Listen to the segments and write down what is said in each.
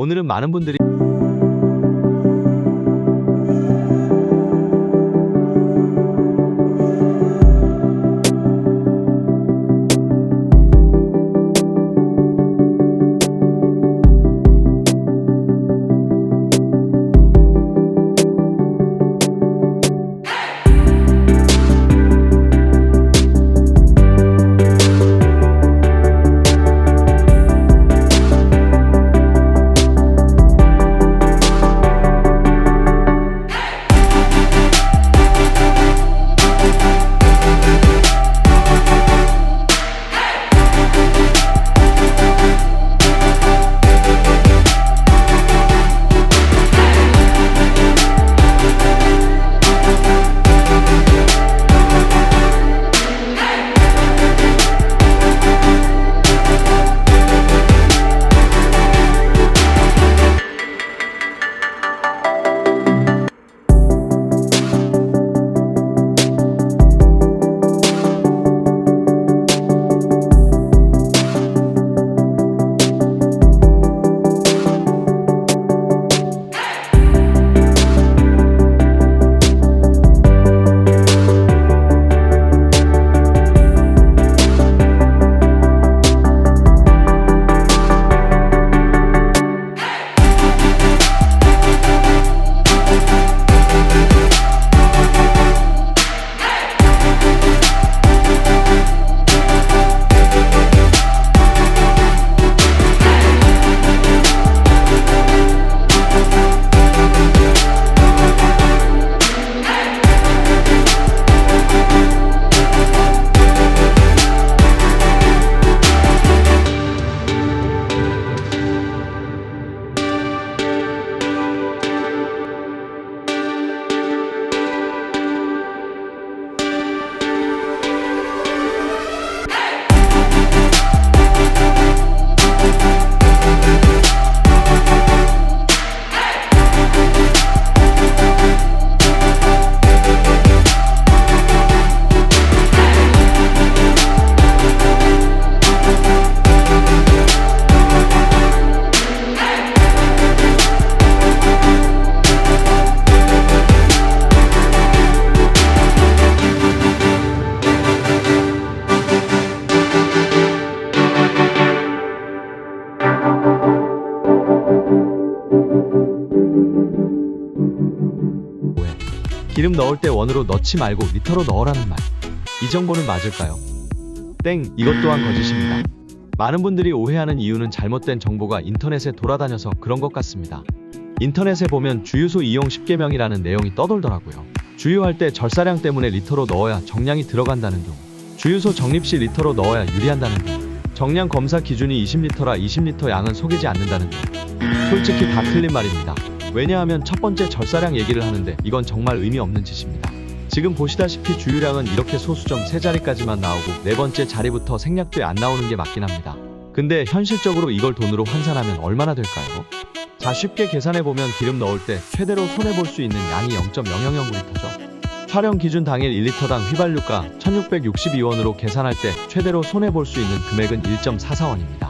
오늘은 많은 분들이 넣을 때 원으로 넣지 말고 리터로 넣으라는 말. 이 정보는 맞을까요? 땡, 이것 또한 거짓입니다. 많은 분들이 오해하는 이유는 잘못된 정보가 인터넷에 돌아다녀서 그런 것 같습니다. 인터넷에 보면 주유소 이용 10개명이라는 내용이 떠돌더라고요. 주유할 때 절사량 때문에 리터로 넣어야 정량이 들어간다는 둥. 주유소 적립 시 리터로 넣어야 유리한다는 둥. 정량 검사 기준이 20리터라 20리터 양은 속이지 않는다는 둥. 솔직히 다 틀린 말입니다. 왜냐하면 첫 번째 절사량 얘기를 하는데 이건 정말 의미 없는 짓입니다. 지금 보시다시피 주유량은 이렇게 소수점 세 자리까지만 나오고 네 번째 자리부터 생략돼 안 나오는 게 맞긴 합니다. 근데 현실적으로 이걸 돈으로 환산하면 얼마나 될까요? 자 쉽게 계산해보면 기름 넣을 때 최대로 손해볼 수 있는 양이 0.000L죠. 촬영 기준 당일 1리터당 휘발유가 1662원으로 계산할 때 최대로 손해볼 수 있는 금액은 1.44원입니다.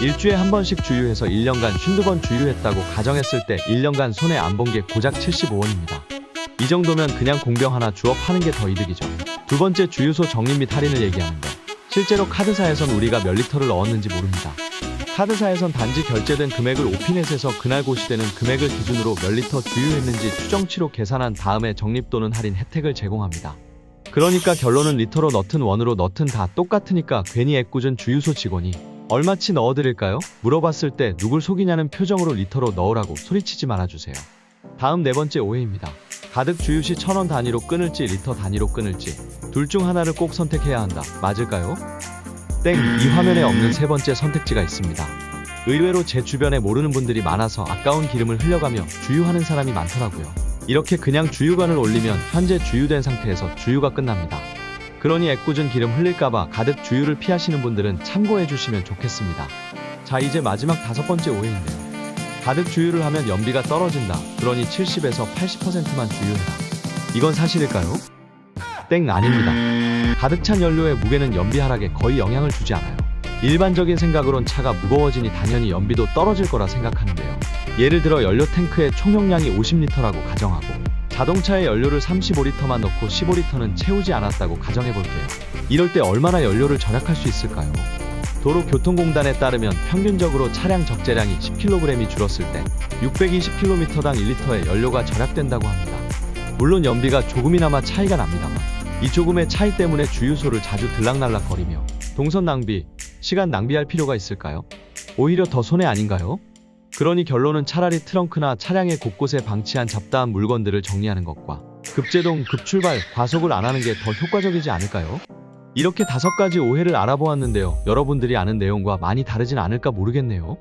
일주에 한 번씩 주유해서 1년간 52번 주유했다고 가정했을 때 1년간 손해 안본 게 고작 75원입니다. 이 정도면 그냥 공병 하나 주업 하는 게 더 이득이죠. 두 번째 주유소 적립 및 할인을 얘기하는데 실제로 카드사에선 우리가 몇 리터를 넣었는지 모릅니다. 카드사에선 단지 결제된 금액을 오피넷에서 그날 고시되는 금액을 기준으로 몇 리터 주유했는지 추정치로 계산한 다음에 적립 또는 할인 혜택을 제공합니다. 그러니까 결론은 리터로 넣든 원으로 넣든 다 똑같으니까 괜히 애꿎은 주유소 직원이 얼마치 넣어드릴까요? 물어봤을 때 누굴 속이냐는 표정으로 리터로 넣으라고 소리치지 말아주세요. 다음 네 번째 오해입니다. 가득 주유 시 천원 단위로 끊을지 리터 단위로 끊을지 둘 중 하나를 꼭 선택해야 한다. 맞을까요? 땡, 이 화면에 없는 세 번째 선택지가 있습니다. 의외로 제 주변에 모르는 분들이 많아서 아까운 기름을 흘려가며 주유하는 사람이 많더라고요. 이렇게 그냥 주유관을 올리면 현재 주유된 상태에서 주유가 끝납니다. 그러니 애꿎은 기름 흘릴까봐 가득 주유를 피하시는 분들은 참고해 주시면 좋겠습니다. 자, 이제 마지막 다섯 번째 오해인데요. 가득 주유를 하면 연비가 떨어진다. 그러니 70에서 80%만 주유해라. 이건 사실일까요? 땡 아닙니다. 가득 찬 연료의 무게는 연비 하락에 거의 영향을 주지 않아요. 일반적인 생각으론 차가 무거워지니 당연히 연비도 떨어질 거라 생각하는데요. 예를 들어 연료 탱크의 총용량이 50리터라고 가정하고 자동차에 연료를 35리터만 넣고 15리터는 채우지 않았다고 가정해 볼게요. 이럴 때 얼마나 연료를 절약할 수 있을까요? 도로교통공단에 따르면 평균적으로 차량 적재량이 10kg이 줄었을 때 620km당 1리터의 연료가 절약된다고 합니다. 물론 연비가 조금이나마 차이가 납니다만 이 조금의 차이 때문에 주유소를 자주 들락날락거리며 동선 낭비, 시간 낭비할 필요가 있을까요? 오히려 더 손해 아닌가요? 그러니 결론은 차라리 트렁크나 차량의 곳곳에 방치한 잡다한 물건들을 정리하는 것과 급제동, 급출발, 과속을 안 하는 게 더 효과적이지 않을까요? 이렇게 다섯 가지 오해를 알아보았는데요. 여러분들이 아는 내용과 많이 다르진 않을까 모르겠네요.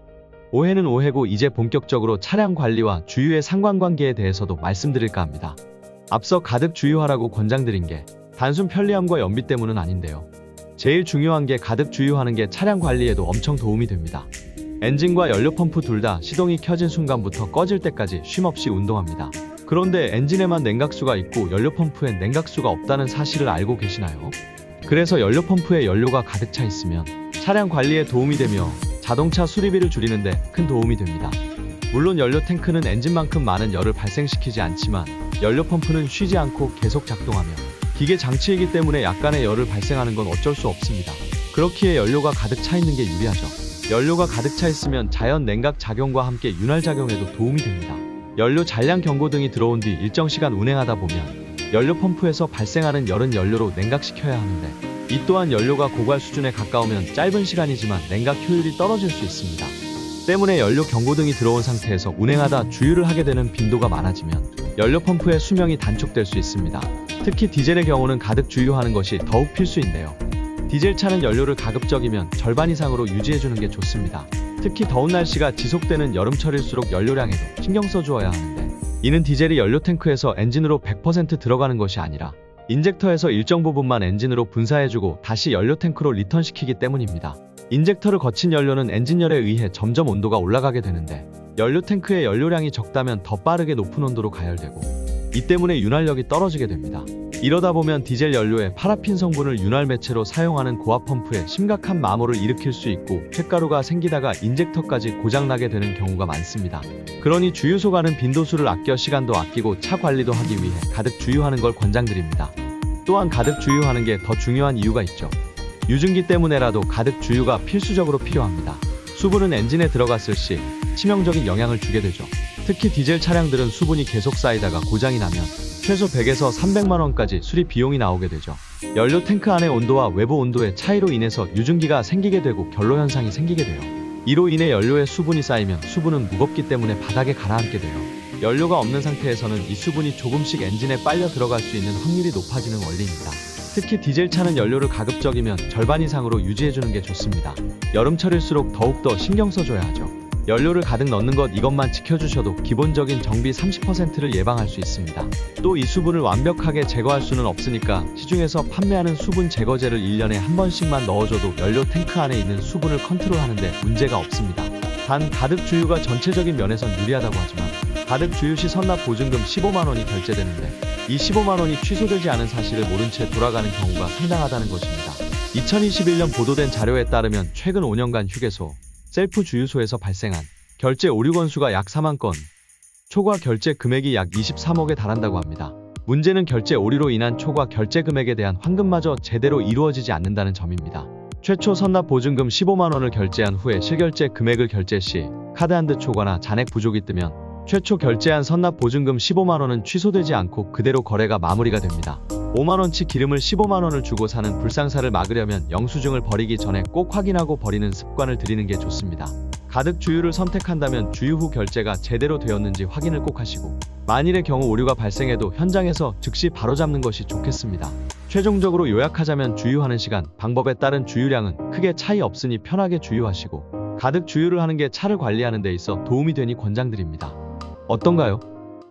오해는 오해고 이제 본격적으로 차량 관리와 주유의 상관관계에 대해서도 말씀드릴까 합니다. 앞서 가득 주유하라고 권장드린 게 단순 편리함과 연비 때문은 아닌데요. 제일 중요한 게 가득 주유하는 게 차량 관리에도 엄청 도움이 됩니다. 엔진과 연료 펌프 둘 다 시동이 켜진 순간부터 꺼질 때까지 쉼없이 운동합니다. 그런데 엔진에만 냉각수가 있고 연료 펌프엔 냉각수가 없다는 사실을 알고 계시나요? 그래서 연료 펌프에 연료가 가득 차 있으면 차량 관리에 도움이 되며 자동차 수리비를 줄이는데 큰 도움이 됩니다. 물론 연료 탱크는 엔진만큼 많은 열을 발생시키지 않지만 연료 펌프는 쉬지 않고 계속 작동하며 기계 장치이기 때문에 약간의 열을 발생하는 건 어쩔 수 없습니다. 그렇기에 연료가 가득 차 있는 게 유리하죠. 연료가 가득 차 있으면 자연 냉각 작용과 함께 윤활 작용에도 도움이 됩니다. 연료 잔량 경고 등이 들어온 뒤 일정 시간 운행하다 보면 연료 펌프에서 발생하는 열은 연료로 냉각시켜야 하는데 이 또한 연료가 고갈 수준에 가까우면 짧은 시간이지만 냉각 효율이 떨어질 수 있습니다. 때문에 연료 경고등이 들어온 상태에서 운행하다 주유를 하게 되는 빈도가 많아지면 연료 펌프의 수명이 단축될 수 있습니다. 특히 디젤의 경우는 가득 주유하는 것이 더욱 필수인데요. 디젤 차는 연료를 가급적이면 절반 이상으로 유지해주는 게 좋습니다. 특히 더운 날씨가 지속되는 여름철일수록 연료량에도 신경 써주어야 하는데 이는 디젤이 연료 탱크에서 엔진으로 100% 들어가는 것이 아니라 인젝터에서 일정 부분만 엔진으로 분사해주고 다시 연료 탱크로 리턴시키기 때문입니다. 인젝터를 거친 연료는 엔진열에 의해 점점 온도가 올라가게 되는데 연료 탱크의 연료량이 적다면 더 빠르게 높은 온도로 가열되고 이 때문에 윤활력이 떨어지게 됩니다. 이러다 보면 디젤 연료에 파라핀 성분을 윤활 매체로 사용하는 고압 펌프에 심각한 마모를 일으킬 수 있고 쇳가루가 생기다가 인젝터까지 고장나게 되는 경우가 많습니다. 그러니 주유소 가는 빈도수를 아껴 시간도 아끼고 차 관리도 하기 위해 가득 주유하는 걸 권장드립니다. 또한 가득 주유하는 게 더 중요한 이유가 있죠. 유증기 때문에라도 가득 주유가 필수적으로 필요합니다. 수분은 엔진에 들어갔을 시 치명적인 영향을 주게 되죠. 특히 디젤 차량들은 수분이 계속 쌓이다가 고장이 나면 최소 100에서 300만 원까지 수리 비용이 나오게 되죠. 연료 탱크 안의 온도와 외부 온도의 차이로 인해서 유증기가 생기게 되고 결로 현상이 생기게 돼요. 이로 인해 연료에 수분이 쌓이면 수분은 무겁기 때문에 바닥에 가라앉게 돼요. 연료가 없는 상태에서는 이 수분이 조금씩 엔진에 빨려 들어갈 수 있는 확률이 높아지는 원리입니다. 특히 디젤 차는 연료를 가급적이면 절반 이상으로 유지해주는 게 좋습니다. 여름철일수록 더욱더 신경 써줘야 하죠. 연료를 가득 넣는 것 이것만 지켜주셔도 기본적인 정비 30%를 예방할 수 있습니다. 또 이 수분을 완벽하게 제거할 수는 없으니까 시중에서 판매하는 수분 제거제를 1년에 한 번씩만 넣어줘도 연료 탱크 안에 있는 수분을 컨트롤하는데 문제가 없습니다. 단 가득 주유가 전체적인 면에선 유리하다고 하지만 가득 주유 시 선납 보증금 15만 원이 결제되는데 이 15만 원이 취소되지 않은 사실을 모른 채 돌아가는 경우가 상당하다는 것입니다. 2021년 보도된 자료에 따르면 최근 5년간 휴게소, 셀프 주유소에서 발생한 결제 오류 건수가 약 4만 건, 초과 결제 금액이 약 23억에 달한다고 합니다. 문제는 결제 오류로 인한 초과 결제 금액에 대한 환급마저 제대로 이루어지지 않는다는 점입니다. 최초 선납 보증금 15만 원을 결제한 후에 실결제 금액을 결제 시 카드 한드 초과나 잔액 부족이 뜨면 최초 결제한 선납 보증금 15만 원은 취소되지 않고 그대로 거래가 마무리가 됩니다. 5만 원치 기름을 15만 원을 주고 사는 불상사를 막으려면 영수증을 버리기 전에 꼭 확인하고 버리는 습관을 들이는 게 좋습니다. 가득 주유를 선택한다면 주유 후 결제가 제대로 되었는지 확인을 꼭 하시고 만일의 경우 오류가 발생해도 현장에서 즉시 바로잡는 것이 좋겠습니다. 최종적으로 요약하자면 주유하는 시간, 방법에 따른 주유량은 크게 차이 없으니 편하게 주유하시고 가득 주유를 하는 게 차를 관리하는 데 있어 도움이 되니 권장드립니다. 어떤가요?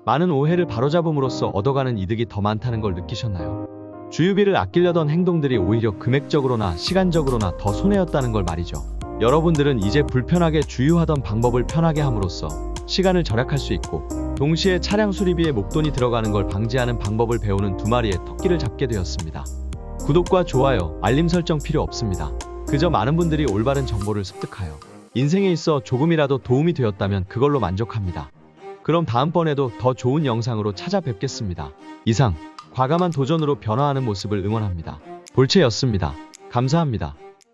많은 오해를 바로잡음으로써 얻어가는 이득이 더 많다는 걸 느끼셨나요? 주유비를 아끼려던 행동들이 오히려 금액적으로나 시간적으로나 더 손해였다는 걸 말이죠. 여러분들은 이제 불편하게 주유하던 방법을 편하게 함으로써 시간을 절약할 수 있고 동시에 차량 수리비에 목돈이 들어가는 걸 방지하는 방법을 배우는 두 마리의 토끼를 잡게 되었습니다. 구독과 좋아요, 알림 설정 필요 없습니다. 그저 많은 분들이 올바른 정보를 습득하여 인생에 있어 조금이라도 도움이 되었다면 그걸로 만족합니다. 그럼 다음번에도 더 좋은 영상으로 찾아뵙겠습니다. 이상 과감한 도전으로 변화하는 모습을 응원합니다. 볼체였습니다. 감사합니다.